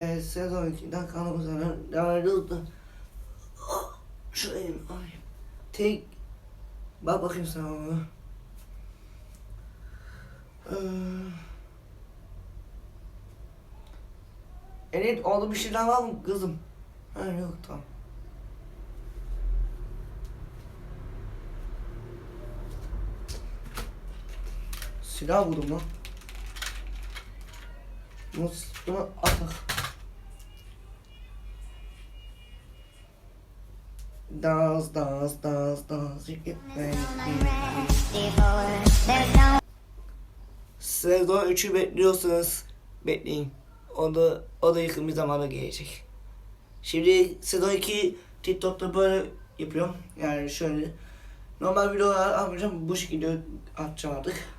Evet, sezon 2'den kanalımız hemen devam ediyoruz da. Şuraya ay. Tek bak bakayım sana onu. Ee, Evet, orada bir şey daha var mı kızım? Ha yok tamam. Silah buldum lan. Bunu, bunu atak. Dans, dans, dans, dans. Sezon 3'ü bekliyorsanız bekleyin. O da, o da yakın bir zamanda gelecek. Şimdi sezon 2 TikTok'ta böyle yapıyorum. Yani şöyle. Normal videolar yapmayacağım. Bu şekilde atacağım artık.